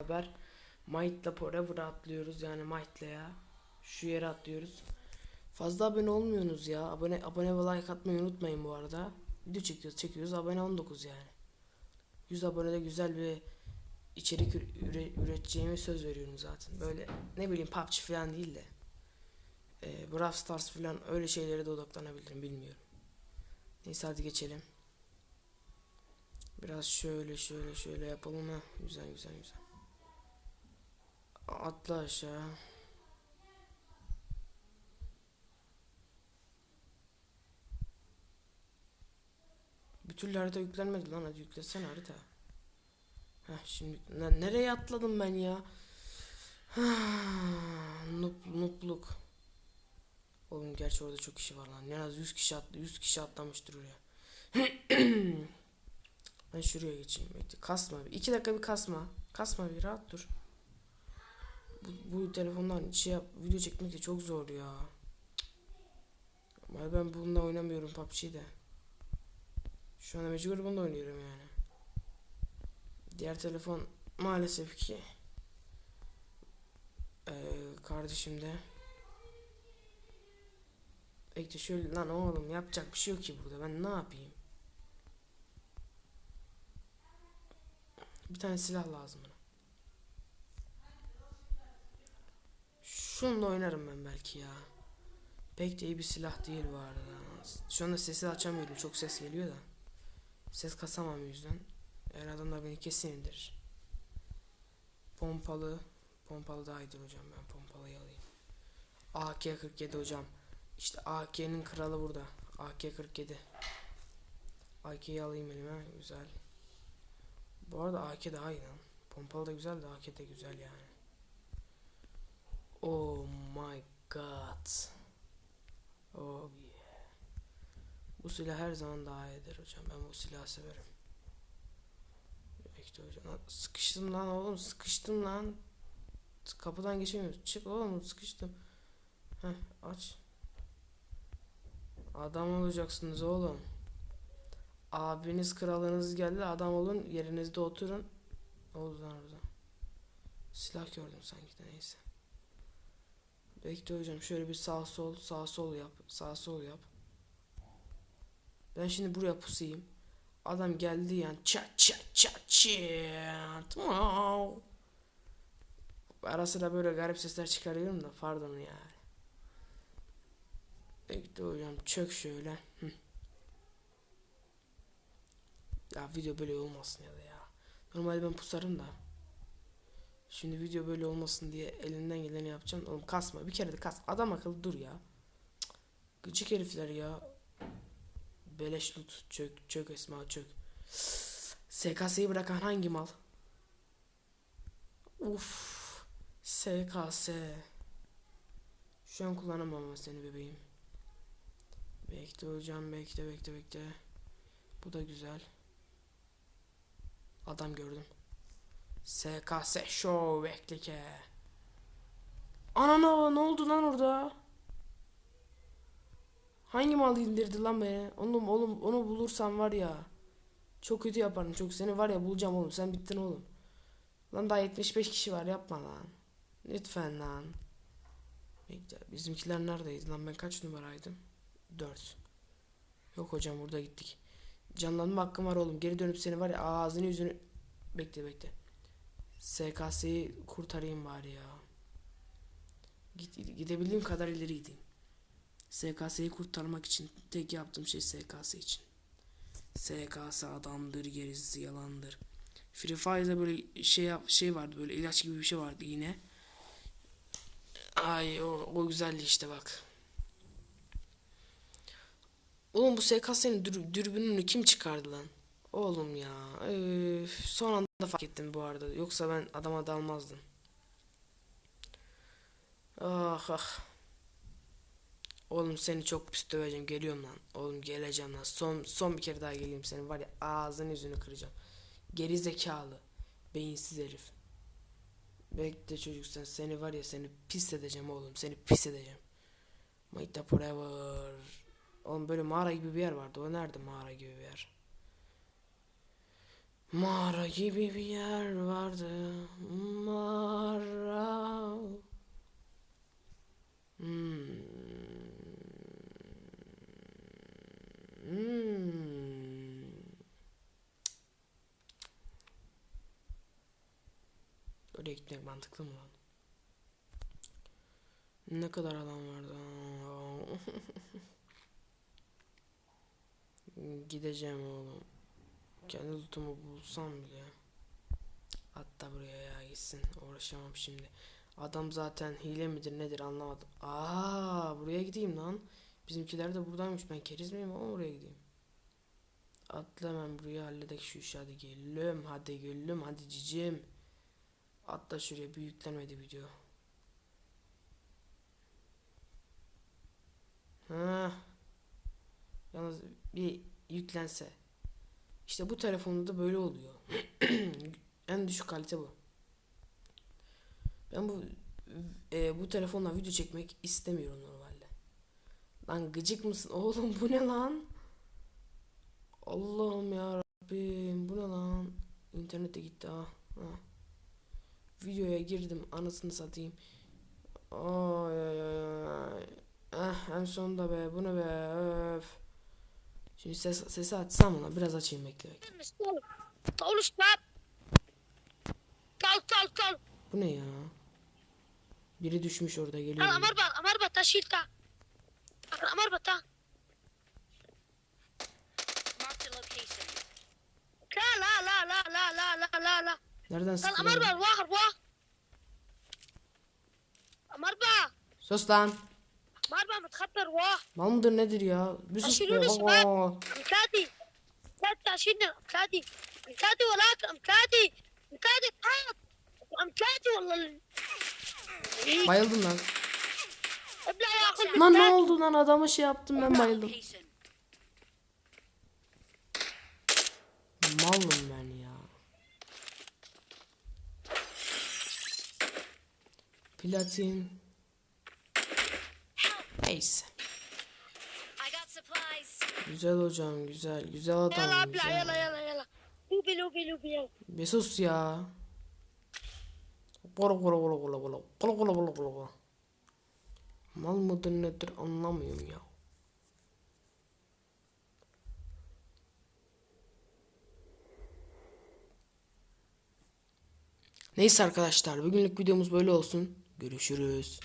beraber Might'la Forever'a atlıyoruz yani Might'la ya. Şu yere atlıyoruz. Fazla abone olmuyorsunuz ya. Abone abone ve like atmayı unutmayın bu arada. Video çekiyoruz, çekiyoruz. Abone 19 yani. 100 abonede güzel bir içerik üre- üre- üreteceğime söz veriyorum zaten. Böyle ne bileyim PUBG falan değil de. E, Brawl Stars falan öyle şeylere de odaklanabilirim bilmiyorum. Neyse hadi geçelim. Biraz şöyle şöyle şöyle yapalım ha. Güzel güzel güzel. Atla aşağı. Bir türlü harita yüklenmedi lan hadi yüklesene harita. Heh şimdi ne- nereye atladım ben ya? Nup, nupluk. Oğlum gerçi orada çok kişi var lan. En az 100 kişi atlı 100 kişi atlamıştır oraya. ben şuraya geçeyim. Bekle. Kasma bir. 2 dakika bir kasma. Kasma bir rahat dur. Bu, bu telefondan şey yap, video çekmek de çok zor ya. Ama ben bununla oynamıyorum PUBG'de. Şu anda mecbur bununla oynuyorum yani. Diğer telefon maalesef ki ee, kardeşim de Bekle şöyle lan oğlum yapacak bir şey yok ki burada ben ne yapayım? Bir tane silah lazım bana. Şununla oynarım ben belki ya. Pek de iyi bir silah değil bu arada. Şu anda sesi açamıyorum. Çok ses geliyor da. Ses kasamam o yüzden. Eğer adamlar beni kesin indirir. Pompalı. Pompalı daha iyidir hocam. Ben pompalıyı alayım. AK-47 hocam. İşte AK'nin kralı burada. AK-47. AK'yi alayım elime. Güzel. Bu arada AK daha iyi lan. Pompalı da güzel de AK de güzel yani. Oh my god. Oh yeah. Bu silah her zaman daha iyidir hocam. Ben bu silahı severim. Bekle hocam. Sıkıştım lan oğlum. Sıkıştım lan. Kapıdan geçemiyoruz. Çık oğlum sıkıştım. Heh aç. Adam olacaksınız oğlum. Abiniz kralınız geldi. Adam olun. Yerinizde oturun. Lan orada? Silah gördüm sanki de neyse. Bekle hocam şöyle bir sağ sol sağ sol yap. Sağ sol yap. Ben şimdi buraya pusayım. Adam geldi yani çat çat çat çat. Wow. Ara sıra böyle garip sesler çıkarıyorum da pardon yani. Bekle hocam çök şöyle. Ya video böyle olmasın ya da ya. Normalde ben pusarım da. Şimdi video böyle olmasın diye elinden geleni yapacağım. Oğlum kasma. Bir kere de kas. Adam akıllı dur ya. Cık. Gıcık herifler ya. Beleş loot. Çök. Çök Esma çök. SKS'yi bırakan hangi mal? Uf. SKS. Şu an kullanamam ama seni bebeğim. Bekle hocam bekle bekle bekle. Bu da güzel. Adam gördüm. SKS Show bekleke. Anana ne oldu lan orada? Hangi mal indirdi lan beni? Oğlum oğlum onu bulursam var ya. Çok kötü yaparım çok seni var ya bulacağım oğlum sen bittin oğlum. Lan daha 75 kişi var yapma lan. Lütfen lan. Bizimkiler neredeydi lan ben kaç numaraydım? 4. Yok hocam burada gittik. Canlanma hakkım var oğlum geri dönüp seni var ya ağzını yüzünü bekle bekle. SKS'yi kurtarayım bari ya. Git, gidebildiğim kadar ileri gideyim. SKS'yi kurtarmak için tek yaptığım şey SKS için. SKS adamdır, gerisi yalandır. Free Fire'da böyle şey şey vardı böyle ilaç gibi bir şey vardı yine. Ay o, o güzeldi işte bak. Oğlum bu SKS'nin dür, dürbününü kim çıkardı lan? Oğlum ya. Öf, son anda fark ettim bu arada. Yoksa ben adama dalmazdım. Ah ah. Oğlum seni çok pis döveceğim. Geliyorum lan. Oğlum geleceğim lan. Son son bir kere daha geleyim senin var ya ağzını yüzünü kıracağım. Geri zekalı. Beyinsiz herif. Bekle çocuk sen seni var ya seni pis edeceğim oğlum. Seni pis edeceğim. Mayta forever. Oğlum böyle mağara gibi bir yer vardı. O nerede mağara gibi bir yer? Mağara gibi bir yer vardı. Mağara. Hmm. Hmm. Oraya gitmek mantıklı mı lan? Ne kadar alan vardı? Gideceğim oğlum. Kendi lootumu bulsam bile. Hatta buraya ya gitsin. Uğraşamam şimdi. Adam zaten hile midir nedir anlamadım. Aa buraya gideyim lan. Bizimkiler de buradaymış. Ben keriz miyim ama oraya gideyim. Atla hemen buraya halledek şu işi hadi gülüm. Hadi gülüm hadi cicim. Atla şuraya bir yüklenmedi video. Ha. Yalnız bir yüklense. İşte bu telefonda da böyle oluyor. en düşük kalite bu. Ben bu e, bu telefonla video çekmek istemiyorum normalde. Lan gıcık mısın oğlum bu ne lan? Allah'ım ya Rabbim bu ne lan? İnternete gitti ha. ha. Videoya girdim anasını satayım. Ay ay ay. Ah en sonunda be bu ne be öf. Şimdi ses, sesi açsam ona biraz açayım bekle bekle. Paulus lan. Kalk kalk kalk. Bu ne ya? Biri düşmüş orada geliyor. Al amar bak amar bak taşıyla. Amar ta. La la la la la la la la la. Nereden sıkılıyor? Amar bak vah vah. Amar. Sus lan. مرمى متخبر واحد ما مدر نادر يا بس مكادي مكادي عشان مكادي مكادي ولاك مكادي مكادي قاعد مكادي والله Bayıldım lan. Lan ne oldu lan adamı şey yaptım ben bayıldım. Malım ben ya. Platin iyisi. Güzel hocam güzel. Güzel adam yala, güzel. Yala yala yala. Ubi lubi lubi yala. Bir sus ya. Kola kola kola kola kola. Kola kola kola kola kola. Mal mıdır nedir anlamıyorum ya. Neyse arkadaşlar bugünlük videomuz böyle olsun. Görüşürüz.